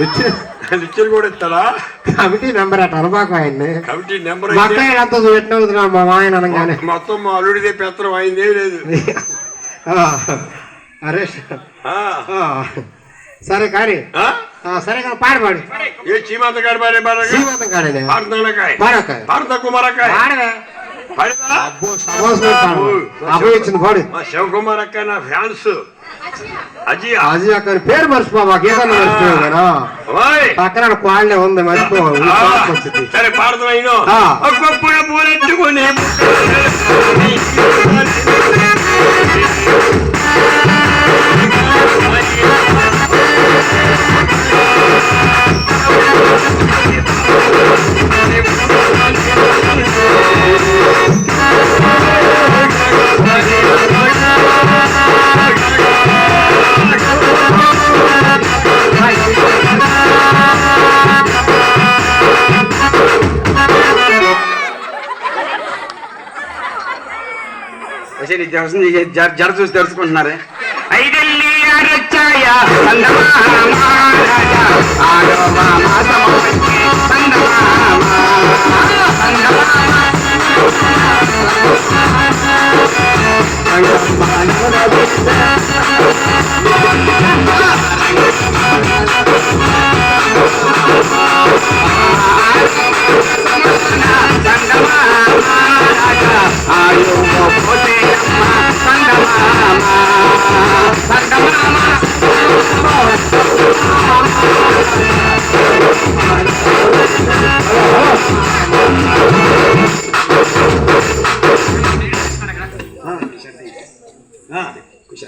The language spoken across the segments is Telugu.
లిచ్చర్ కూడా ఇస్తాడా? కమిటీ నెంబర్ అట అనబాకు ఆయన్ని. కమిటీ నెంబర్ మా అయితే అక్కయ్య అంతా పెట్టిన అవుతున్నా మా ఆయన అనగానే. మొత్తం మా అల్లుడిదే పెత్తనం అయిందే లేదు. అరే సరే కానీ సరే కానీ పాడు పాడు. ఏ చీమంత గారి భార్య భార్య శ్రీమంతం కాడనే. పాడుతానకాయ పాడకాయ పాడుతా కుమారకాయ పాడవే ఇచ్చింది పాడు మా శివకుమార్ అక్క నా ఫ్యాన్స్. అజియా అది అక్కడ పేరు మర్చిపో మాకు ఏదన్నా ఓయ్. పక్కన కోళ్ళే ఉంది మర్చిపో ఈ ఆ, కోపం వచ్చింది. సరే పూలెత్తుకుని వచ్చి జర జర చూసి తెలుసుకుంటున్నారే ఐదెల్లి అరచాయ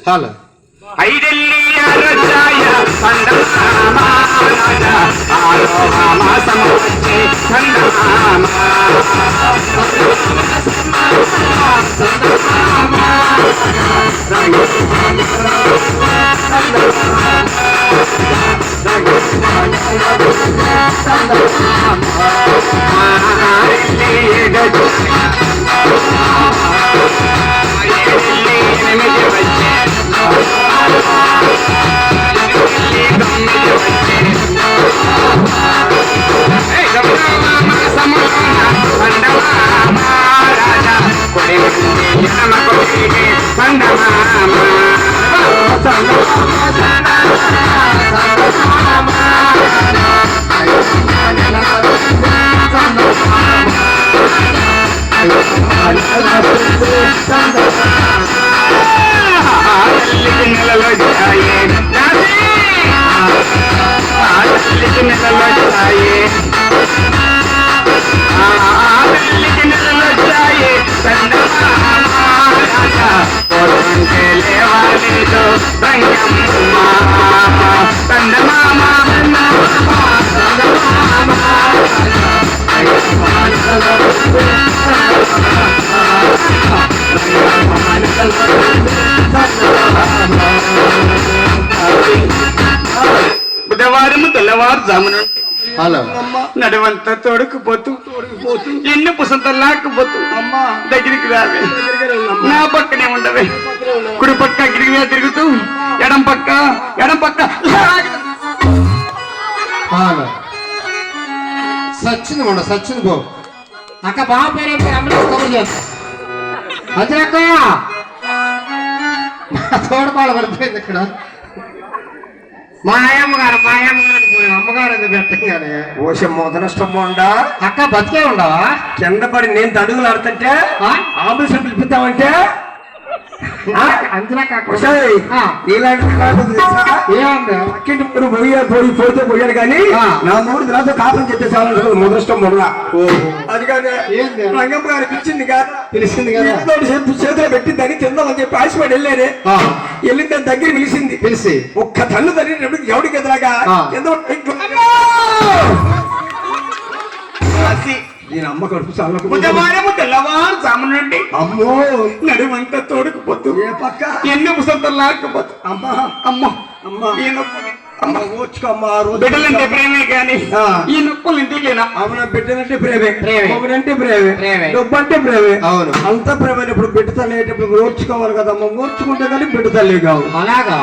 చాలు ఐడెల్లి తెల్లవారుజామున హలో. నడువంతా తోడుకుపోతూ తోడుకుపోతూ ఎన్ని పుసంత లాక్కుపోతూ అమ్మా. దగ్గరికి రావే. నా పక్కనే ఉండవే. కుడి పక్క గిరిగిగా తిరుగుతూ ఎడం పక్క ఎడం పక్క. సచ్చింది మొన్న సచ్చింది పో. అక్క బాబు పేరు ఏం పేరు అంబులెన్స్ కబుర్ చేస్తా అచ్చక్క మా తోడపాలు పడిపోయింది ఇక్కడ. మా అమ్మగారు మా అమ్మగారు పోయి అమ్మగారు ఎందుకు పెట్టగానే? ఓషం మొదనష్టం ఉండా? అక్క బతికే ఉండవా? కింద పడి నేను తడుగులు ఆడుతుంటే? ఆంబులెన్స్ పిలిపిద్దామంటే అంచనా పక్కింటి మూడు పోయి పోయి పోతే పోయాడు కానీ. నా మూడు తర్వాత కాపం చెప్తే చాలు ముదృష్టం మొదల. అది కాదు? రంగమ్మ గారు పిలిచింది కదా. పిలిచింది కదా? చేతిలో పెట్టిందని తిందామని చెప్పి ఆశపడి వెళ్ళానే ఆ. వెళ్ళిన దాని దగ్గర పిలిచింది. పిలిచి. ఒక్క తల్లు తల్లి ఎవడికి ఎదురాగా. ఎంతో దీని అమ్మ కడుపు చల్లకపోతే బుధవారం తెల్లవారుజామున నుండి అమ్మో! నడువంతా తోడుకుపోతూ ఏ పక్క? ఎన్ని పుసంత లాక్కుపోతూ అమ్మా! అమ్మ! అమ్మా ఈయన అమ్మ ఓర్చుకోమ్మ ఆ రోజు బిడ్డలంటే ప్రేమే కానీ. ఈ నొప్పులు ఇంటికి లేనా? అవున బిడ్డలంటే ప్రేమే. మొగుడంటే ప్రేమే. డబ్బు అంటే ప్రేమే? అవును. అంతా ప్రేమే ఇప్పుడు బిడ్డ తల్లి అయ్యేటప్పుడు ఓర్చుకోవాలి కదమ్మా ఓర్చుకుంటే కానీ బిడ్డ తల్లి కావు. అలాగా.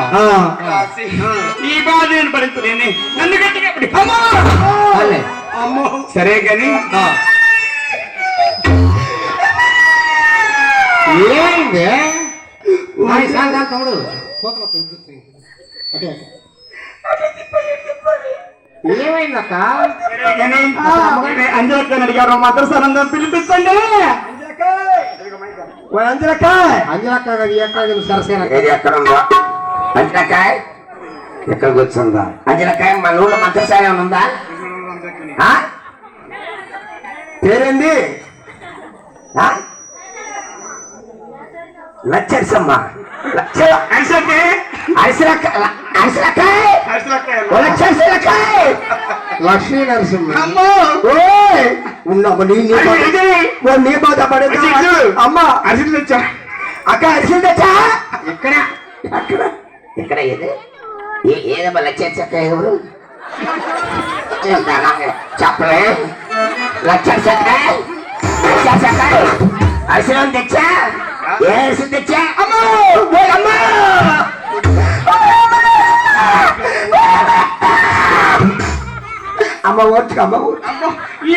ఈ బాధ నేను భరించలేని. నన్ను గట్టిగా అమ్మా! అమ్మో! సరే కానీ చాలు తమ్ముడు. అటే, అటే. ఏమైందక్క? అంజలక్కని అడిగారు మద్రసానందం పిలిపించండి. అంజలక్క అంజలక్క కదా సరసేన? ఏది ఎక్కడ ఉందో? అంజనకాయ ఎక్కడ కూర్చుందా అంజనకాయ మన ఊళ్ళో మంత్రసాయ ఉందా? ఆ? పేరేంది? లచ్చరిసెలక్కాయ లక్ష్మీ నరసింహ. అమ్మో! ఓయ్! ఉన్నాము నీ నీ బాధ-. అమ్మ! తెచ్చా? అక్క అరిసెలు తెచ్చా? ఎక్కడ? అక్కడ ఎక్కడ ఏది? ఏదమ్మా లచ్చరిసక్క ఎవరు? చెప్పలే. లచ్చరిసక్కాయ? అరిసెలు తెచ్చా? ఏ అమ్మో! అమ్మా! అమ్మ ఓర్చుకో అమ్మ. అమ్మో ఈ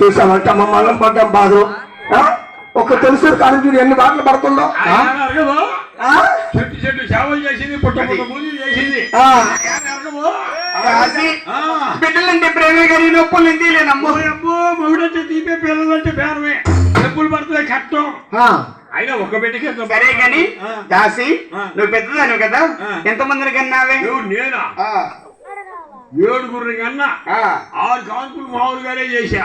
చూసామంటే అమ్మ మనం పడ్డాం బాధ. ఒక తెలుసు కానీ చూడు ఎన్ని బాటలు పడుతుందో? చెట్టు చెట్టు సేవలు చేసింది చేసింది. బిడ్డలంటే ప్రేమే కానీ ఈ నొప్పులు ఇంటికి లేనమ్మో అబ్బో మొగుడంటే తీపే పిల్లలంటే పేరమే. డబ్బులు పడుతుంది కట్టం. ఆ, అయినా ఒక బిడ్డకి సరే కానీ. దాసి. నువ్వు పెద్దదాను కదా? ఆ. ఎంత మందిని కన్నావే నేనా? ఏడుగురిని కన్నా ఆరు కాన్పులు మామూలుగానే చేశా.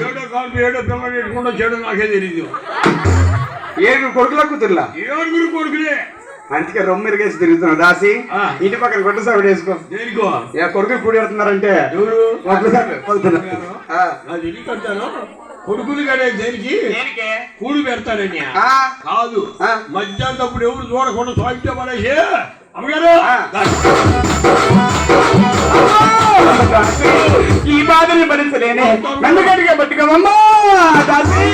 ఏడో కాన్పు ఏడో పిల్లలు పెట్టుకుంటా చేయడం నాకే తెలియదు ఏడు కొడుకుల కూతుర్లా? ఏడుగురు కొడుకులే. అందుకే రొమ్మిరిగేసి తిరుగుతున్నావు దాసి. ఇంటి పక్కన కొట్టు సావిడ వేసుకో. దేనికో? ఏ కొడుకులు కూడి పెడుతున్నారంటే? ఎవరు? వడ్ల సావిడ కొడుకులు కడే దేనికి? కూడు పెడతానని ఆ. కాదు. ఆ. మధ్యాహ్నప్పుడు ఎవరు చూడకుండా సాగితే పడేసి అమ్మగారు ఈ బాధని భరించలేనే నన్ను గట్టిగా పట్టుకోమమ్మా దాసి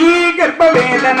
ఈ గర్భవేదన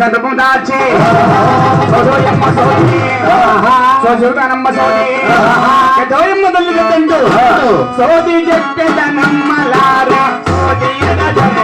సందర్భం దాచి సోదోయమ్మ సోది. సోజుతానమ్మ సోది. ఎదోయమ్మ తల్లి చెప్పిండు సోది చెప్పేదనమ్మలారా సోది ఎదజన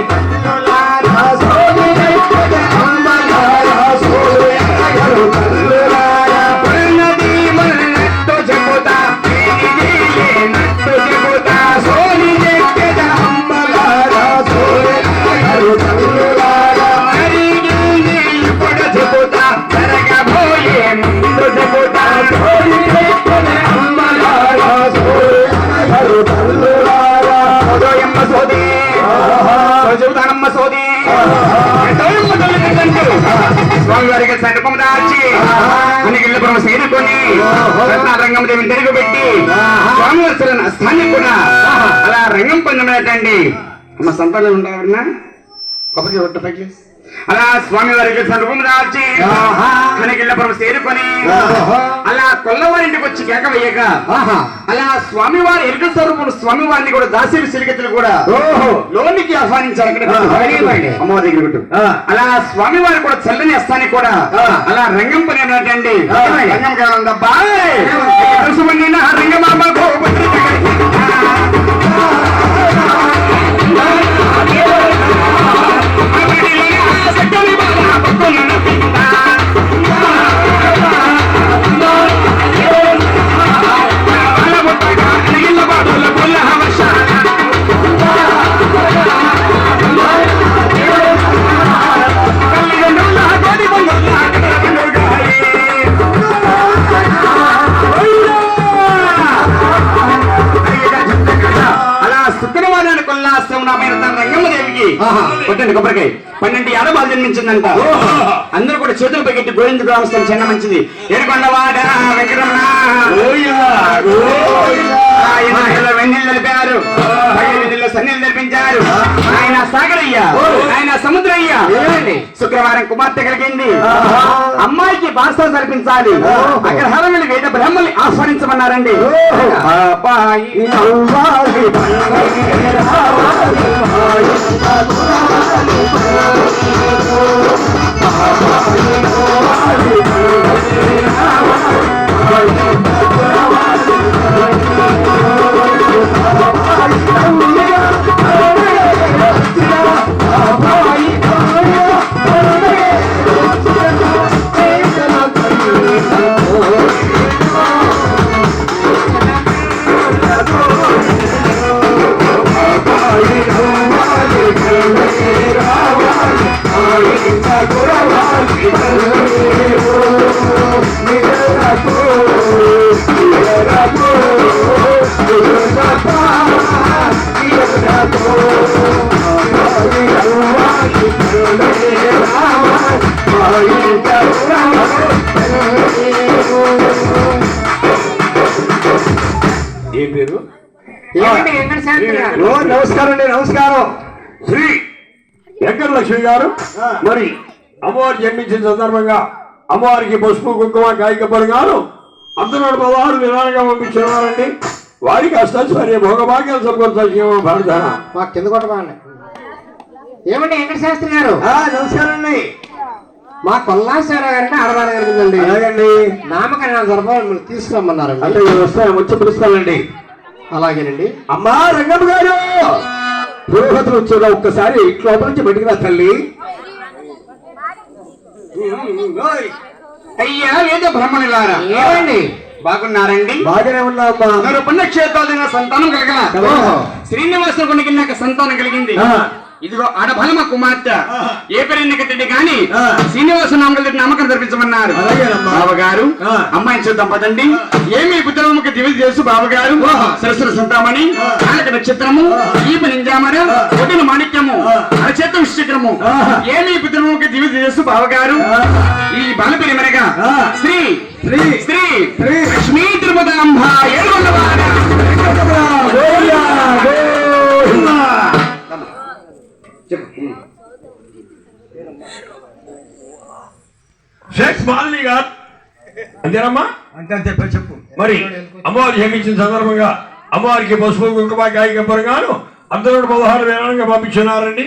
కూడా అలా రంగం పొందమేటండి అమ్మ సంతానం ఉండవన్నా కొబ్బరికి ఒట్టు పైకి అలా స్వామి వారికి సర్వం రాల్చి కనకిళ్ళపురం చేరుకొని. అలా కొల్లవారింటికి వచ్చి కేక వేయక ఆహా. అలా స్వామివారి ఎరుక స్వరూపుడు స్వామివారిని కూడా దాసి సిరిగతులు కూడా ఓహో. లోనికి ఆహ్వానించారు. అమ్మవారి దగ్గర. అలా స్వామివారు కూడా చల్లని వస్తానికి కూడా అలా రంగం పని రంగం నా రంగమాంబ కొట్టండి కొబ్బరికాయ. పన్నెండు ఏడబాలు జన్మించిందంట. అందరూ కూడా చేతులు పైకెట్టి గోవింద గ్రామస్థం చిన్న మంచిది. వెంకటరమణ. ఆయన నెలలో వెన్నెలు తెలిపారు నెలలో సన్నెలు తెలిపించారు ఆయన సాగరయ్య ఆయన సముద్రయ్య. శుక్రవారం కుమార్తె కలిగింది. అమ్మాయికి బాస జరిపించాలి. అక్కడ హరమిలి వేద బ్రహ్మల్ని ఆస్వాదించమన్నారండి. అబ్బాయి ఏ పేరు గారు. ఓ నమస్కారం అండి నమస్కారం. శ్రీ వెంకట లక్ష్మి గారు మరి అమ్మవారు జన్మించిన సందర్భంగా అమ్మవారికి పసుపు కుంకుమ కాయిక పరిగాను అంతనాడు పదహారు విధానంగా పంపించేవారండి. వారికి అష్టైశ్వర్య భోగభాగ్యం సమకూర్చాల్సిన భారతాన మా కింద కొట్టమండి ఏమండి వెంకట శాస్త్రి గారు? నమస్కారం అండి మా కొల్లాశ్వరరావు గారిని ఆడవాళ్ళ గారిందండి అలాగండి. నామకరణ మిమ్మల్ని తీసుకురమ్మన్నారండి. అంటే వస్తాయి వచ్చి పిలుస్తానండి. అలాగేనండి. అమ్మా రంగమ్మ గారు! పురోగతులు వచ్చేలా ఒక్కసారి ఇంట్లో నుంచి బయటికి రా తల్లి. అయ్యా వేద బ్రహ్మణులారా? ఏమండి బాగున్నారండి? బాగానే ఉన్నా అమ్మా మరి పుణ్యక్షేత్రాలు సంతానం. శ్రీనివాసుడు కొనికి నాకు సంతానం కలిగింది. ఇదిగో ఆడబలమ కుమార్తె. ఏ పేరు కట్టండి కానీ ఆ. శ్రీనివాసు నామకం నమ్మకం జరిపించమన్నారు. బావగారు. అమ్మాయిని చూద్దాం పదండి. ఏమి పుత్రముఖ దివి చేసు బావగారు సరస్వర సంతామణి కాలక నక్షత్రము ఈ నింజామర ఒడిన మాణిక్యము అరచేత విశ్చక్రము ఏమి పుత్రముఖ దివి చేసు బావగారు ఈ బాలపేరు మెనగా ఆ. శ్రీ శ్రీ. శ్రీ శ్రీ. లక్ష్మీ తిరుపతాంబ మాలిని గారు. అంతేనమ్మా? అంతే అంతే చెప్పు మరి అమ్మవారు క్షమించిన సందర్భంగా అమ్మవారికి పసుపు కుంకుమ కాయిక పరిగాను పదహారు వేలంగా పంపించున్నారండి.